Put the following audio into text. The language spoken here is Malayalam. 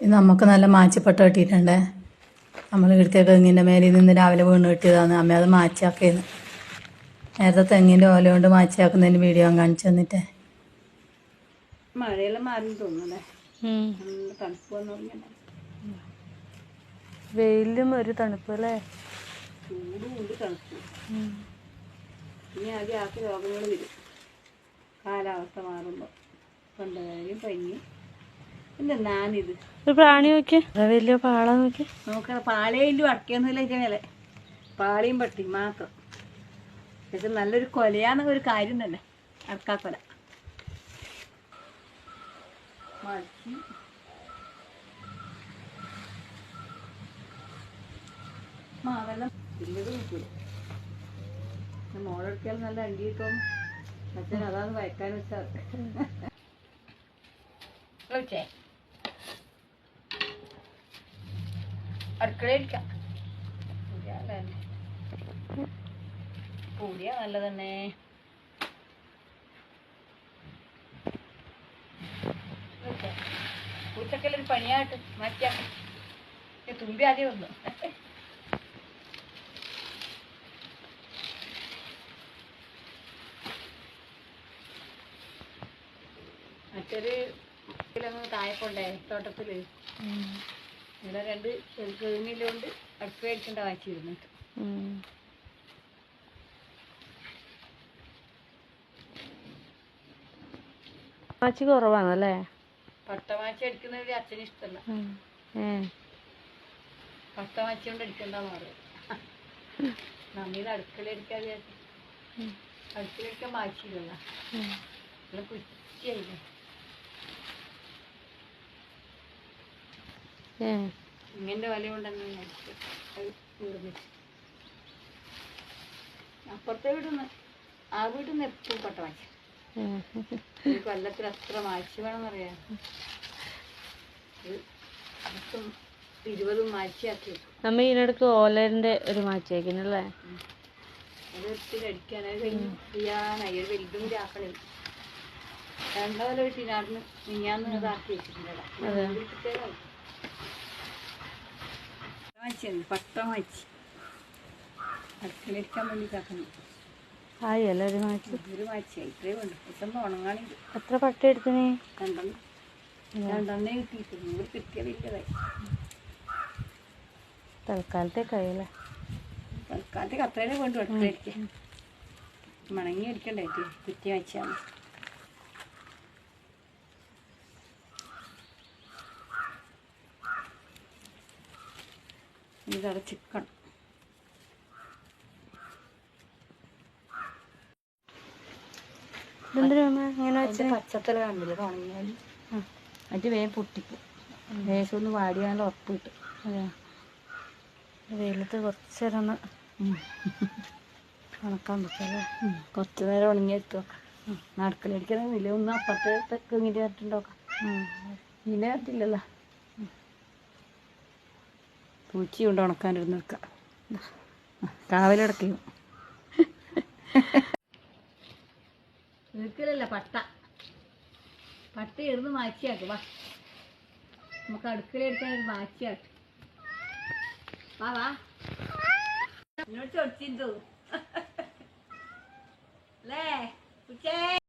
ഇത് നമുക്ക് നല്ല മാച്ചിപ്പട്ട കിട്ടിയിട്ടുണ്ടേ. നമ്മൾ ഇവിടുത്തെ തെങ്ങിന്റെ മേലെ നിന്ന് രാവിലെ വീണ് കിട്ടിയതാണ്. അമ്മ അത് മാച്ചാക്കിയത് നേരത്തെ തെങ്ങിന്റെ ഓല കൊണ്ട് മാച്ചാക്കുന്നതിന് വീഡിയോ ഞാൻ കാണിച്ചു തന്നിട്ടേ. മഴയെല്ലാം മാറി തോന്നുന്നല്ലേ നല്ല തണുപ്പ് വന്നു വെയിലും ഒരു തണുപ്പ് അല്ലേ? തണുപ്പ്. ഇനി ആദ്യം ആക്കി രോഗങ്ങൾ വരും. കാലാവസ്ഥ മാറുമ്പോൾ. തൊണ്ടവേദനയും പനി പിന്നെ ഞാനിത് ഒരു പ്രാണി നോക്കിയേ വലിയ പാള നോക്കി നമുക്ക് പാളയിലും അടക്കിയൊന്നുമില്ല ഇതിന്റെ മേലെ പാളയും പട്ടി മാത്രം പക്ഷെ നല്ലൊരു കൊലയാന്ന ഒരു കാര്യം തന്നെ അടക്കാക്കൊല മടിച്ച് മാവെല്ലാം ഇല്ലത് നോക്കൂല മോളെടുക്കാൻ നല്ല അണ്ടി കിട്ടും അച്ഛൻ അതാണ് വയക്കാൻ വെച്ചാൽ അടുക്കളയിരിക്കാം കൂടിയാ നല്ലതന്നെ. പൂച്ചക്കല്ലൊരു പണിയായിട്ട് മാറ്റിയാ? തുമ്പി ആദ്യം വന്നു മറ്റൊരു താഴെ കൊണ്ടേ തോട്ടത്തിൽ. ഇവിടെ രണ്ട് കിഴങ്ങിലുണ്ട് അടുപ്പ് മേടിച്ചിട്ട് വാങ്ങിച്ചിരുന്നിട്ട് മാച്ചി കുറവാണല്ലേ പട്ടമാച്ചി അടിക്കുന്നവര് അച്ഛന് ഇഷ്ടമല്ല പട്ടമാച്ചി കൊണ്ട് അടിക്കണ്ടെന്ന് പറയും. നമ്മീത് അടുക്കള അടിക്കാതെ അടുക്കള അടിക്കാൻ മാച്ചില്ലല്ലോ കുറ്റിയായില്ലേ? ഇങ്ങനെ വല അപ്പുറത്തെ വീടുന്ന് ആ വീട്ടിൽ നിന്ന് എപ്പോഴും പട്ടമാച്ചി ഒരു കൊല്ലത്തിൽ അത്ര മാച്ചി വേണമെന്നറിയാം. ഇരുപതും മാച്ചിയാക്കി നമ്മ ഇതിനടുക്ക് ഓലന്റെ ഒരു മാച്ചിയാക്കിനല്ലേ അത് അടിക്കാൻ അത് ചെയ്യാനായി ഒരു വലുതും കൂടി ആക്കണേ രണ്ടാമത് ഒരു തിനാടിന് മിഞ്ഞാന്ന് ഇതാക്കി വെച്ചിട്ടുണ്ട് പട്ട മാച്ചി അടുക്കളയിരിക്കാൻ വേണ്ടി ഇതാക്കണം. ആയി അല്ലേ ഒരു മാച്ചി ഒരു മാച്ചിയായി ഇത്രയും ഉണ്ട് ഇപ്പം ഉണങ്ങാണെങ്കിൽ എത്ര പട്ട എടുത്തിനെ? രണ്ടെണ്ണം. രണ്ടെണ്ണേ കിട്ടിയിട്ടുണ്ട് ഇവിടെ കിട്ടിയ വലിയതായി. തൽക്കാലത്തേക്കായല്ലേ തൽക്കാലത്തേക്ക് അത്രേനെ വേണ്ടു അടുക്കളയിരിക്കാൻ മണങ്ങി അടിക്കണ്ടേ കുറ്റി വെച്ചാൽ ഇതവിടെ ചിക്കൻ ഇങ്ങനെ പച്ചത്തല കണ്ടില്ല ഉണങ്ങിയാൽ മറ്റു വേഗം പൊട്ടിക്കും. ലേശം ഒന്ന് വാടിയാൽ ഉറപ്പ് കിട്ടും. വെയിലത്ത് കുറച്ച് നേരം ഒന്ന് ഉണക്കാൻ പറ്റല്ലേ കുറച്ച് നേരം ഉണങ്ങി എടുത്ത് നോക്കാം നടക്കലടിക്കണമെന്നില്ല ഒന്ന് അപ്പുറത്തെ തെക്കിങ്ങിന്റെ കരട്ടുണ്ടോക്കാം ഇതിന്റെ കരട്ടില്ലല്ലോ പൂച്ചി കൊണ്ട് ഉണക്കാനിരുന്ന് നിൽക്കാം. കാവലടക്കും വീട്ടിലല്ല പട്ട. പട്ട ഇരുന്ന് മാച്ചിയാക്കും വാ. നമുക്ക് അടുക്കളയെടുക്കാൻ ഒരു മാച്ചിയാക്കും വാ വാ. എന്നോട് അല്ലേ? ഉച്ചേ.